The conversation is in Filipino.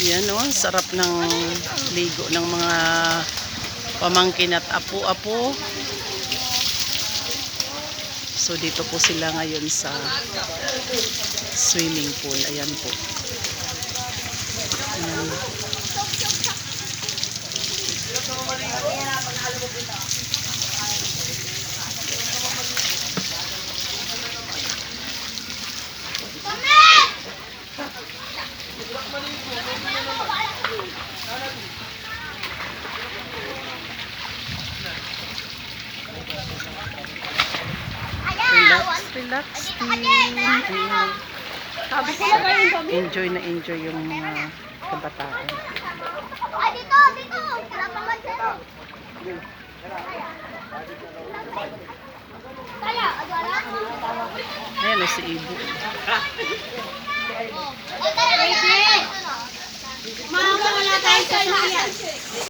Yan o, sarap ng ligo ng mga pamangkin at apo-apo. So dito po sila ngayon sa swimming pool. Ayan po. Relax, relax. Ayan. Enjoy na enjoy yung mga kabataan. Ay, dito, dito. Kalapangan sa'yo. Kaya, agwala. Ayan o si Ibu. 再再再。